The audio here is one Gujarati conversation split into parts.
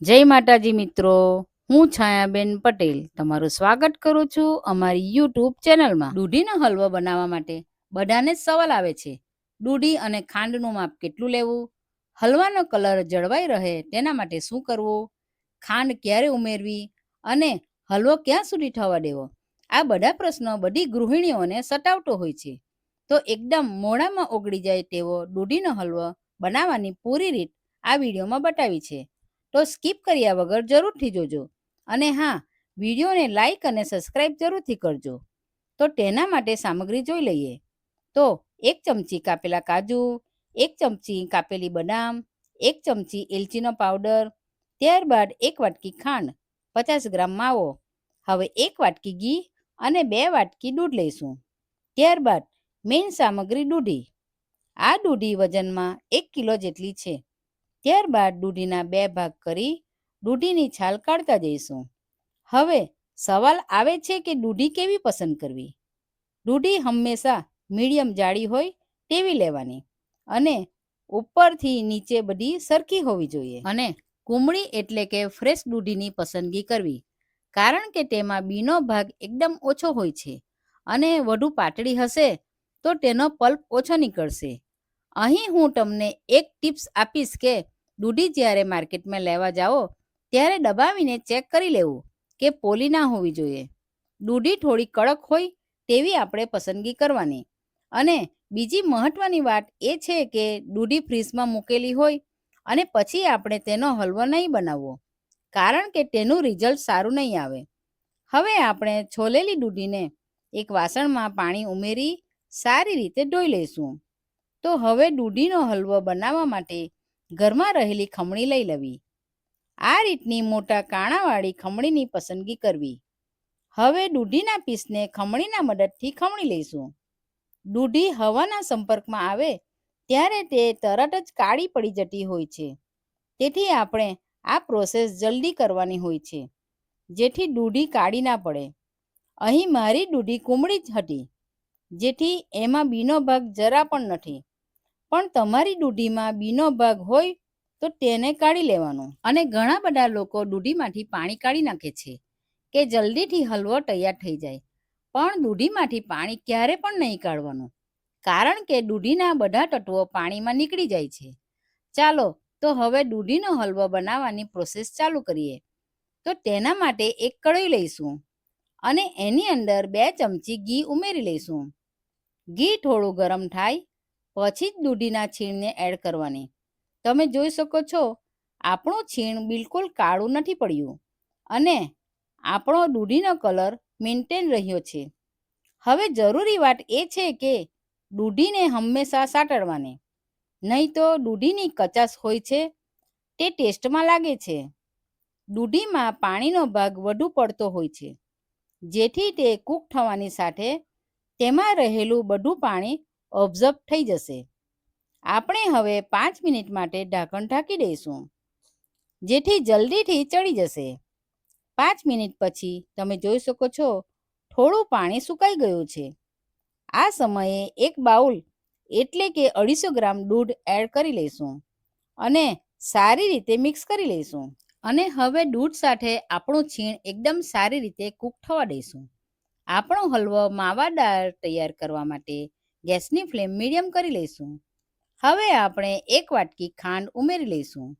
જય માતાજી મિત્રો, હું છાયાબેન પટેલ તમારું સ્વાગત કરું છું અમારી યુટ્યુબ ચેનલમાં. દૂધીનો હલવો બનાવવા માટે બધાને સવાલ આવે છે, દૂધી અને ખાંડનું માપ કેટલું લેવું? હલવાનો કલર જળવાઈ રહે તેના માટે શું કરવું? ખાંડ ક્યારે ઉમેરવી અને હલવો ક્યાં સુધી થવા દેવો? આ બધા પ્રશ્નો બધી ગૃહિણીઓને સતાવતો હોય છે. તો એકદમ મોડામાં ઓગળી જાય તેવો દૂધીનો હલવો બનાવવાની પૂરી રીત આ વિડીયોમાં બતાવી છે. તો સ્કીપ કર્યા વગર જરૂરથી જોજો. અને હા, વિડીયોને લાઈક અને સબસ્ક્રાઇબ જરૂરથી કરજો. તો તેના માટે સામગ્રી જોઈ લઈએ. તો એક ચમચી કાપેલા કાજુ, એક ચમચી કાપેલી બદામ, એક ચમચી એલચીનો પાવડર, ત્યારબાદ એક વાટકી ખાંડ, પચાસ ગ્રામ માવો, હવે એક વાટકી ઘી અને બે વાટકી દૂધ લઈશું. ત્યારબાદ મેઇન સામગ્રી દૂધી. આ દૂધી વજનમાં એક કિલો જેટલી છે. ત્યારબાદ દૂધીના બે ભાગ કરી દૂધીની છાલ કાઢતા જઈશું. હવે સવાલ આવે છે કે દૂધી કેવી પસંદ કરવી? દૂધી હંમેશા મીડિયમ જાડી હોય તેવી લેવાની અને ઉપરથી નીચે બધી સરખી હોવી જોઈએ. અને કુમળી એટલે કે ફ્રેશ દૂધીની પસંદગી કરવી, કારણ કે તેમાં બીનો ભાગ એકદમ ઓછો હોય છે અને વધુ પાતળી હશે તો તેનો પલ્પ ઓછો નીકળશે. અહીં હું તમને એક ટિપ્સ આપીશ કે દૂધી જ્યારે માર્કેટમાં લેવા જાઓ, ત્યારે દબાવીને ચેક કરી લેવું કે પોલી ના હોવી જોઈએ. દૂધી થોડી કડક હોય તેવી આપણે પસંદગી કરવાની. અને બીજી મહત્વની વાત એ છે કે દૂધી ફ્રીજમાં મૂકેલી હોય અને પછી આપણે તેનો હલવો નહીં બનાવવો, કારણ કે તેનું રિઝલ્ટ સારું નહીં આવે. હવે આપણે છોલેલી દૂધીને એક વાસણમાં પાણી ઉમેરી સારી રીતે ધોઈ લઈશું. તો હવે દૂધીનો હલવો બનાવવા માટે ઘરમાં રહેલી ખમણી લઈ લેવી. આ રીતની મોટા કાણાવાળી ખમણીની પસંદગી કરવી. હવે દૂધીના પીસને ખમણીના મદદથી ખમણી લઈશું. દૂધી હવાના સંપર્કમાં આવે ત્યારે તે તરત જ કાળી પડી જતી હોય છે. તેથી આપણે આ પ્રોસેસ જલ્દી કરવાની હોય છે. જેથી દૂધી કાળી ના પડે. અહીં મારી દૂધી કુમળી જ હતી. જેથી એમાં બીનો ભાગ જરા પણ નથી. પણ તમારી દૂધીમાં બીનો ભાગ હોય તો તેને કાઢી લેવાનો. અને ઘણા બધા લોકો દૂધીમાંથી પાણી કાઢી નાખે છે કે જલ્દીથી હલવો તૈયાર થઈ જાય. પણ દૂધીમાંથી પાણી ક્યારે પણ નહીં કાઢવાનું. કારણ કે દૂધીના બધા તત્વો પાણીમાં નીકળી જાય છે. ચાલો, તો હવે દૂધીનો હલવો બનાવવાની પ્રોસેસ ચાલુ કરીએ. તો તેના માટે એક કઢાઈ લઈશું અને એની અંદર બે ચમચી ઘી ઉમેરી લઈશું. ઘી થોડું ગરમ થાય પછી જ દૂધીના છીણને એડ કરવાની. તમે જોઈ શકો છો, આપણું છીણ બિલકુલ કાળું નથી પડ્યું અને આપણો દૂધીનો કલર મેન્ટેન રહ્યો છે. હવે જરૂરી વાત એ છે કે દૂધીને હંમેશા સાટડવાની નહીં તો દૂધીની કચાશ હોય છે, તે ટેસ્ટમાં લાગે છે. દૂધીમાં પાણીનો ભાગ વધુ પડતો હોય છે, જેથી તે કૂક થવાની સાથે તેમાં રહેલું બધું પાણી ઓબ્ઝર્વ થઈ જશે. આપણે હવે પાંચ મિનિટ માટે ઢાંકણ ઢાંકી દઈશું, જેથી જલ્દીથી ચડી જશે. પાંચ મિનિટ પછી તમે જોઈ શકો છો, થોડું પાણી સુકાઈ ગયું છે. આ સમયે એક બાઉલ એટલે કે અઢીસો ગ્રામ દૂધ એડ કરી લઈશું અને સારી રીતે મિક્સ કરી લઈશું. અને હવે દૂધ સાથે આપણું છીણ એકદમ સારી રીતે કૂક થવા દઈશું. આપણો હલવો માવાદાર તૈયાર કરવા માટે ગેસની ફ્લેમ મીડિયમ કરી લઈશું. હવે આપણે એક વાટકી ખાંડ ઉમેરી લઈશું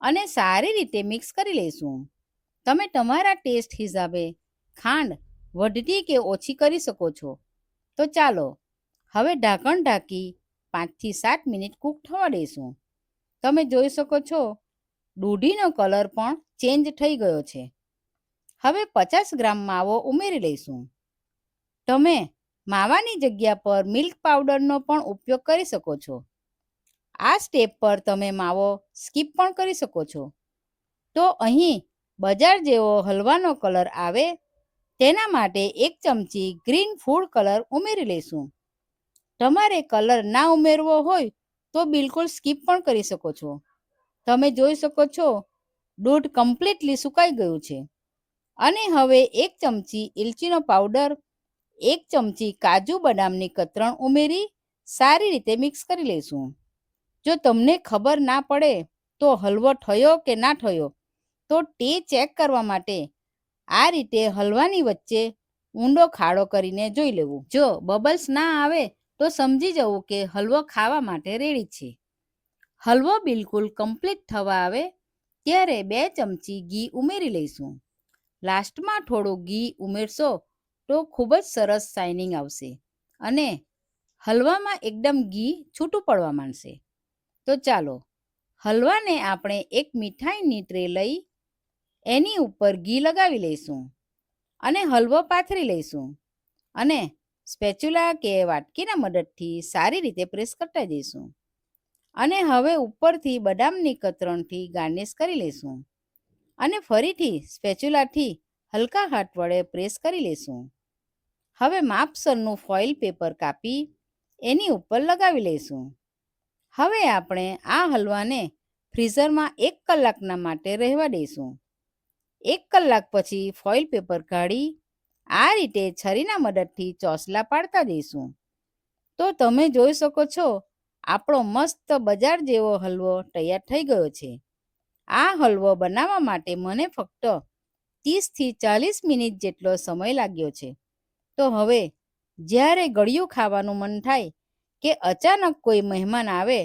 અને સારી રીતે મિક્સ કરી લઈશું. તમે તમારા ટેસ્ટ હિસાબે ખાંડ વધતી કે ઓછી કરી શકો છો. તો ચાલો, હવે ઢાંકણ ઢાંકી પાંચથી સાત મિનિટ કૂક થવા દઈશું. તમે જોઈ શકો છો, દૂધીનો કલર પણ ચેન્જ થઈ ગયો છે. હવે પચાસ ગ્રામ માવો ઉમેરી લઈશું. તમે માવાની જગ્યા પર મિલ્ક પાવડરનો પણ ઉપયોગ કરી શકો છો. આ સ્ટેપ પર તમે માવો સ્કીપ પણ કરી શકો છો. તો અહીં બજાર જેવો હલવાનો કલર આવે, તેના માટે એક ચમચી ગ્રીન ફૂડ કલર ઉમેરી લઈશું તમારે કલર ના ઉમેરવો હોય તો બિલકુલ સ્કીપ પણ કરી શકો છો. તમે જોઈ શકો છો, દૂધ કમ્પ્લીટલી સુકાઈ ગયું છે. અને હવે એક ચમચી ઇલચીનો પાવડર એક ચમચી કાજુ બદામની કતરણ ઉમેરી સારી રીતે મિક્સ કરી લઈશું. જો તમને ખબર ના પડે તો હલવો થયો કે ના થયો તો તે ચેક કરવા માટે આ રીતે હલવાની વચ્ચે ઊંડો ખાડો કરીને જોઈ લેવું. જો બબલ્સ ના આવે તો સમજી જવું કે હલવો ખાવા માટે રેડી છે. હલવો બિલકુલ કમ્પ્લીટ થવા આવે ત્યારે બે ચમચી ઘી ઉમેરી લઈશું. લાસ્ટમાં થોડું ઘી ઉમેરશો તો ખૂબ જ સરસ શાઇનિંગ આવશે. અને હલવામાં એકદમ ઘી છૂટું પડવા માંડશે. તો ચાલો, હલવાને આપણે એક મીઠાઈની ટ્રે લઈ એની ઉપર ઘી લગાવી લઈશું અને હલવો પાથરી લઈશું અને સ્પેચ્યુલા કે વાટકીના મદદથી સારી રીતે પ્રેસ કરતા જઈશું. અને હવે ઉપરથી બદામની કતરણથી ગાર્નિશ કરી લઈશું અને ફરીથી સ્પેચ્યુલાથી હલકા હાથ વડે પ્રેસ કરી લઈશું. હવે માપસરનું ફોઇલ પેપર કાપી એની ઉપર લગાવી લઈશું. હવે આપણે આ હલવાને ફ્રીઝરમાં એક કલાકના માટે રહેવા દઈશું. એક કલાક પછી ફોઇલ પેપર કાઢી આ રીતે છરીના મદદથી ચોસલા પાડતા દઈશું તો તમે જોઈ શકો છો, આપણો મસ્ત બજાર જેવો હલવો તૈયાર થઈ ગયો છે. આ હલવો બનાવવા માટે મને ફક્ત ત્રીસથી ચાલીસ મિનિટ જેટલો સમય લાગ્યો છે. તો હવે જ્યારે ગળ્યું ખાવાનું મન થાય કે અચાનક કોઈ મહેમાન આવે,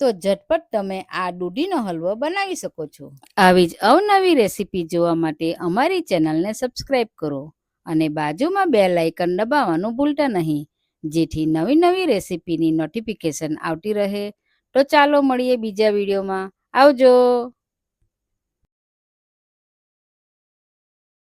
તો ઝટપટ તમે આ દૂધીનો હલવો બનાવી શકો છો. આવી જ અવનવી રેસીપી જોવા માટે અમારી ચેનલને સબસ્ક્રાઇબ કરો અને બાજુમાં બે લાઇકન દબાવવાનું ભૂલતા નહીં, જેથી નવી નવી રેસીપીની નોટિફિકેશન આવતી રહે. તો ચાલો મળીએ બીજા વિડીયોમાં. આવજો!